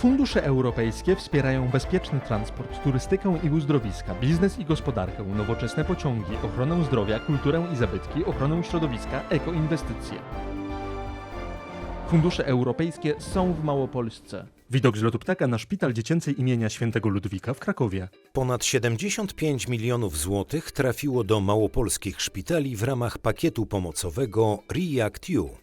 Fundusze europejskie wspierają bezpieczny transport, turystykę i uzdrowiska, biznes i gospodarkę, nowoczesne pociągi, ochronę zdrowia, kulturę i zabytki, ochronę środowiska, ekoinwestycje. Fundusze europejskie są w Małopolsce. Widok z lotu ptaka na szpital dziecięcy imienia świętego Ludwika w Krakowie. Ponad 75 milionów złotych trafiło do małopolskich szpitali w ramach pakietu pomocowego REACT-EU.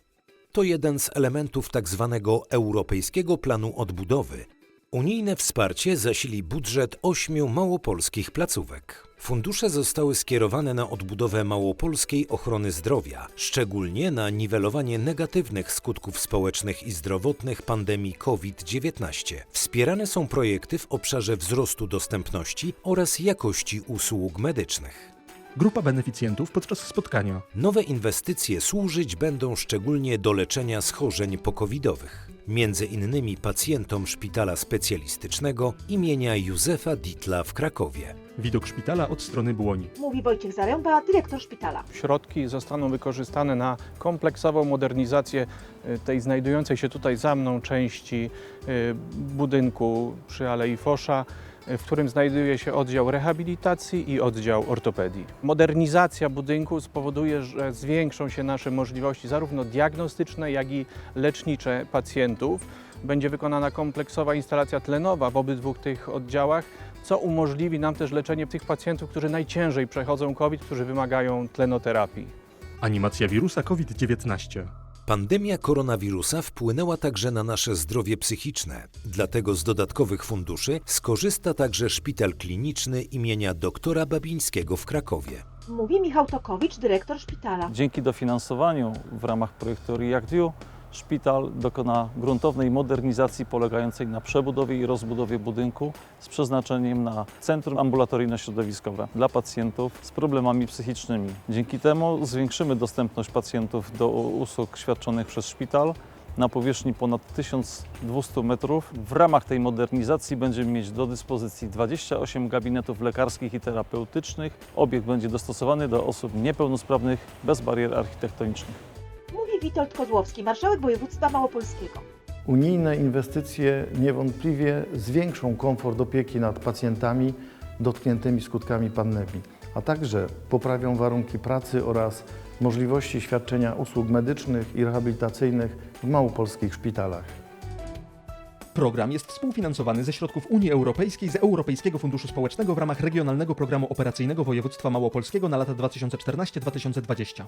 To jeden z elementów tzw. Europejskiego Planu Odbudowy. Unijne wsparcie zasili budżet ośmiu małopolskich placówek. Fundusze zostały skierowane na odbudowę małopolskiej ochrony zdrowia, szczególnie na niwelowanie negatywnych skutków społecznych i zdrowotnych pandemii COVID-19. Wspierane są projekty w obszarze wzrostu dostępności oraz jakości usług medycznych. Grupa beneficjentów podczas spotkania. Nowe inwestycje służyć będą szczególnie do leczenia schorzeń pokowidowych, między innymi pacjentom szpitala specjalistycznego imienia Józefa Ditla w Krakowie. Widok szpitala od strony Błoni. Mówi Wojciech Zaręba, dyrektor szpitala. Środki zostaną wykorzystane na kompleksową modernizację y, tej znajdującej się tutaj za mną części y, budynku przy Alei Fosza, w którym znajduje się oddział rehabilitacji i oddział ortopedii. Modernizacja budynku spowoduje, że zwiększą się nasze możliwości zarówno diagnostyczne, jak i lecznicze pacjentów. Będzie wykonana kompleksowa instalacja tlenowa w obydwu tych oddziałach, co umożliwi nam też leczenie tych pacjentów, którzy najciężej przechodzą COVID, którzy wymagają tlenoterapii. Animacja wirusa COVID-19. Pandemia koronawirusa wpłynęła także na nasze zdrowie psychiczne, dlatego z dodatkowych funduszy skorzysta także szpital kliniczny imienia doktora Babińskiego w Krakowie. Mówi Michał Tokowicz, dyrektor szpitala. Dzięki dofinansowaniu w ramach projektu REACT-EU szpital dokona gruntownej modernizacji polegającej na przebudowie i rozbudowie budynku z przeznaczeniem na centrum ambulatoryjno-środowiskowe dla pacjentów z problemami psychicznymi. Dzięki temu zwiększymy dostępność pacjentów do usług świadczonych przez szpital na powierzchni ponad 1200 metrów. W ramach tej modernizacji będziemy mieć do dyspozycji 28 gabinetów lekarskich i terapeutycznych. Obiekt będzie dostosowany do osób niepełnosprawnych bez barier architektonicznych. Witold Kozłowski, marszałek województwa małopolskiego. Unijne inwestycje niewątpliwie zwiększą komfort opieki nad pacjentami dotkniętymi skutkami pandemii, a także poprawią warunki pracy oraz możliwości świadczenia usług medycznych i rehabilitacyjnych w małopolskich szpitalach. Program jest współfinansowany ze środków Unii Europejskiej z Europejskiego Funduszu Społecznego w ramach Regionalnego Programu Operacyjnego Województwa Małopolskiego na lata 2014-2020.